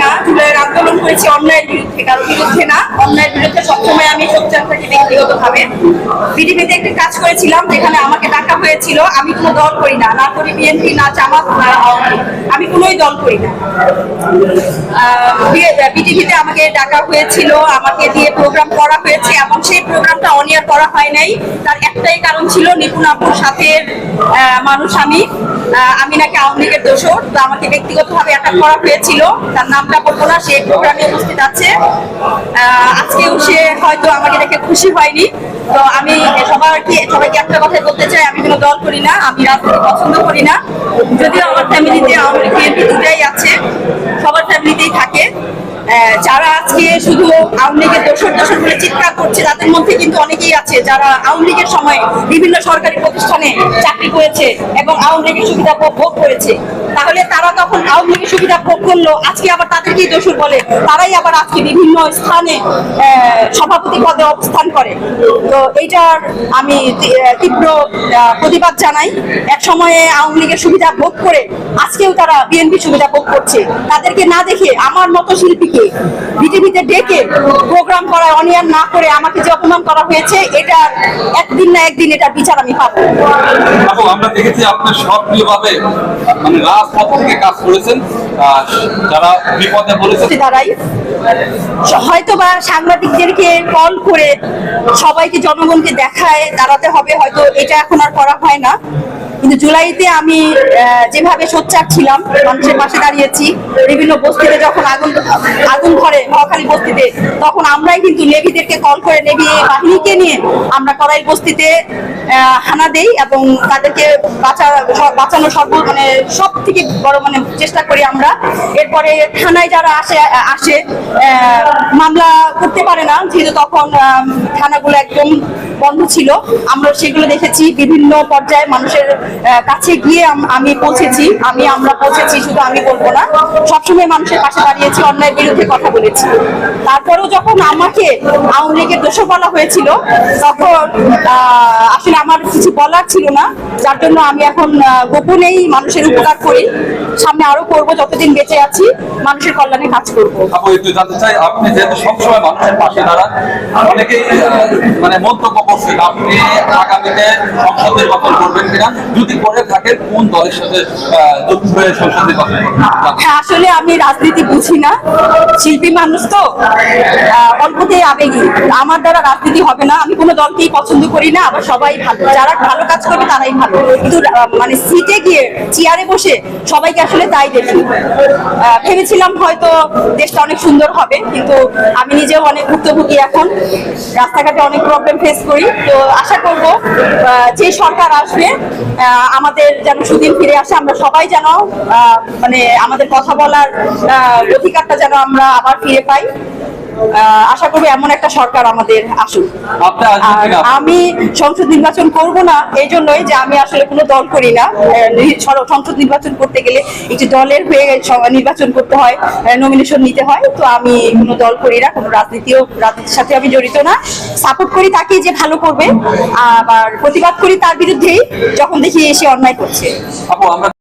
না, জুলাইয়ের আন্দোলন করেছি অন্যায়ের বিরুদ্ধে কারও বিরুদ্ধে না, অন্যায়ের বিরুদ্ধে সবসময় আমি সোচ্চার থাকি ব্যক্তিগতভাবে বিডিপিতে একটি কাজ করেছিলাম, যেখানে আমাকে ডাকা হয়েছিল, আমি কোনো দল করি না না করি বিএনপি, না জামাত, না আমি কোনোই দল করি না। বিটিভিতে আমাকে ডাকা হয়েছিল, আমাকে দিয়ে প্রোগ্রাম করা হয়েছে, এবং সেই প্রোগ্রামটা অনিয়ার করা হয় নাই। তার একটাই কারণ ছিল, নিপুণ আপুর সাথে মানুষ আমি আমি নাকি আওয়ামী লীগের দোষর, তো আমাকে ব্যক্তিগতভাবে অ্যাটাক করা হয়েছিল তার নামটা বলব না, সে প্রোগ্রামে উপস্থিত আছে। আজকেও সে হয়তো আমাকে দেখে খুশি হয়নি। তো আমি সবাইকে সবাইকে একটা কথাই বলতে চাই, আমি কোনো দল করি না, আমি রাজনীতি পছন্দ করি না। যদিও আমার ফ্যামিলিতে আওয়ামী লীগ বিএনপি দুটাই আছে, সবার ফ্যামিলিতেই থাকে। যারা আজকে শুধু আওয়ামী লীগের দোষর দোষর বলে চিৎকার করছে, তাদের মধ্যে কিন্তু অনেকেই আছে যারা আওয়ামী লীগের সময় বিভিন্ন সরকারি প্রতিষ্ঠানে চাকরি করেছে এবং আওয়ামী লীগের সুবিধা ভোগ করেছে। তাহলে তারা তখন আওয়ামী লীগের সুবিধা ভোগ করল, আজকে আবার তাদেরকেই দোষর বলে। তারাই আবার আজকে বিভিন্ন স্থানে সভাপতি পদে অবস্থান করে। তো এইটার আমি তীব্র প্রতিবাদ জানাই। এক সময়ে আওয়ামী লীগের সুবিধা ভোগ করে আজকেও তারা বিএনপি সুবিধা ভোগ করছে। তাদেরকে না দেখে আমার মতো শিল্পীকে বিটিভিতে ডেকে প্রোগ্রাম করা অনিয়ন না করে আমাকে যে অপমান করা হয়েছে এটা একদিন না একদিন এটা বিচার আমি পাবো। আমরা দেখেছি আপনি সক্রিয়ভাবে মানে রাজপথ থেকে কাজ করেছেন। যারা বিপদে বা সাংবাদিকদেরকে কল করে সবাইকে জনগণকে দেখায় দাঁড়াতে হবে হয়তো এটা এখন আর করা হয় না। কিন্তু জুলাইতে আমি যেভাবে সোচ্চার ছিলাম মানুষের পাশে দাঁড়িয়েছি বিভিন্ন বস্তিতে যখন আগুন আগুন ধরে মহাখালী বস্তিতে। তখন আমরাই কিন্তু নেভিদেরকে কল করে নেভি বাহিনীকে নিয়ে আমরা করাইল বস্তিতে হানা দেই এবং তাদেরকে বাঁচা, স- বাঁচানো সর্ব মানে সব থেকে বড় মানে চেষ্টা করি আমরা। এরপরে থানায় যারা আসে আসে মামলা করতে পারে না, যেহেতু তখন থানাগুলো একদম বন্ধ ছিল। আমরা সেগুলো দেখেছি, বিভিন্ন পর্যায়ে মানুষের কাছে গিয়ে আমি পৌঁছেছি। আমি, আমরা পৌঁছেছি, শুধু আমি বলব না। সবসময় মানুষের পাশে দাঁড়িয়েছি, অন্যায়ের বিরুদ্ধে কথা বলেছি। তারপরেও যখন আমাকে আওয়ামী লীগের দোষ বলা হয়েছিল তখন আসলে আমার কিছু বলার ছিল না। যার জন্য আমি এখন গোপনেই মানুষের উপকার করি। সামনে আরও করব যতদিন বেঁচে আছি মানুষের কল্যাণে কাজ করব। আপু একটু জানতে চাই আপনি যেহেতু সবসময় মানুষের পাশে দাঁড়ান অনেকেই মানে মন্তব্য করছেন আপনি আগামীতে সংসদ নির্বাচন করবেন কিনা? যদি করে থাকেন কোন দলের সাথে যুক্ত হয়ে সংসদ নির্বাচন করবেন? হ্যাঁ আসলে আমি রাজনীতি বুঝি না। শিল্পী মানুষ তো অল্পতেই আবেগী। আমার দ্বারা রাজনীতি হবে না, আমি কোনো দলকেই পছন্দ করি না, আবার সবাই ভালো, যারা ভালো কাজ করবে তারাই ভালো। কিন্তু মানে সিটে গিয়ে চেয়ারে বসে সবাইকে আসলে তাই দেখি। ভেবেছিলাম হয়তো দেশটা অনেক সুন্দর হবে, কিন্তু আমি নিজেও অনেক ভুক্তভোগী এখন। রাস্তাঘাটে অনেক প্রবলেম ফেস করি। তো আশা করব যে সরকার আসবে আমাদের যেন সুদিন ফিরে আসে, আমরা সবাই যেন মানে আমাদের কথা বলার অধিকারটা যেন আমরা আবার ফিরে পাই। আশা করব এমন একটা সরকার আমাদের আসুক। আমি সংসদ নির্বাচন করব না এই জন্যই যে আমি আসলে কোনো দল করি না। সংসদ নির্বাচন করতে গেলে একটি দলের হয়ে নির্বাচন করতে হয় নমিনেশন নিতে হয়। তো আমি কোনো দল করি না কোনো রাজনীতিও রাজনীতির সাথে আমি জড়িত না। সাপোর্ট করি তাকে যে ভালো করবে। আবার প্রতিবাদ করি তার বিরুদ্ধেই যখন দেখি এসে অন্যায় করছে।